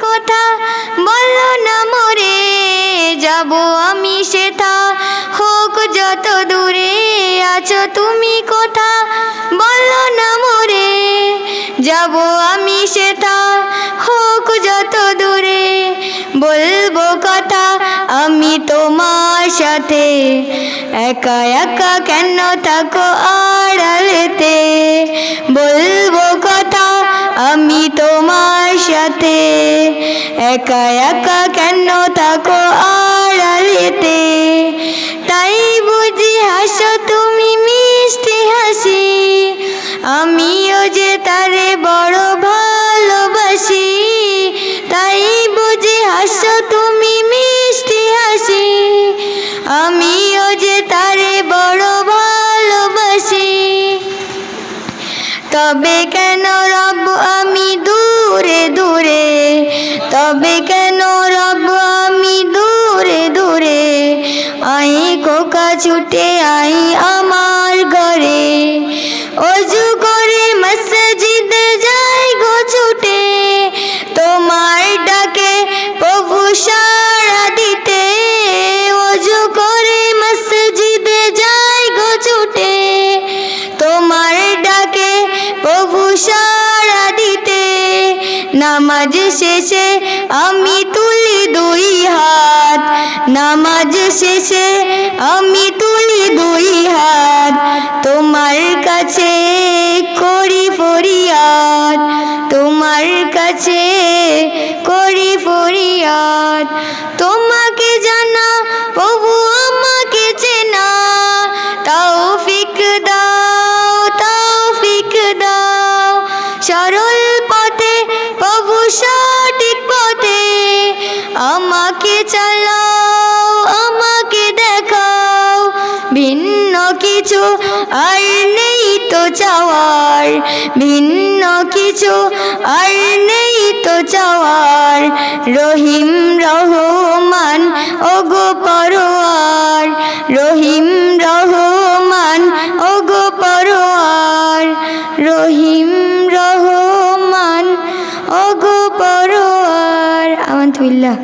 কথা বলল না মোরে, যাব আমি সেটা হোক যত দূরে আছো তুমি কোথা বলল না মোরে, যাব আমি সেটা হোক যত দূরে বলব কথা, আমি তোমার সাথে। একা একা কেন থাকো আড়ালেতে? বলব সাথে একা একা কেন থাকো আড়ালেতে? তাই বুঝি হাসো তুমি মিষ্টি হাসি, আমিও যে তারে বড় ভালোবাসি। তাই বুঝি হাসো তুমি মিষ্টি হাসি, আমিও যে তারে বড় ভালোবাসি। তবে সাড়া দিতে। নামাজ শেষে আমি তুলি দুই হাত। নামাজ শেষে আমি তুলি দুই হাত। তোমার কাছে করি ফরিয়াদ। তোমার কাছে করি ফরিয়াদ। তোমাকে জানা প্রভু আমাকে চালাও, আমাকে দেখাও। ভিন্ন কিছু আর নেই তো চাওয়ার। ভিন্ন কিছু আর নেই তো চাওয়ার। রহিম রহমান, ওগো পরোয়ার। রহিম রহমান, ওগো পরোয়ার। রহিম রহমান, ওগো পরোয়ার। আমন্তুল্লাহ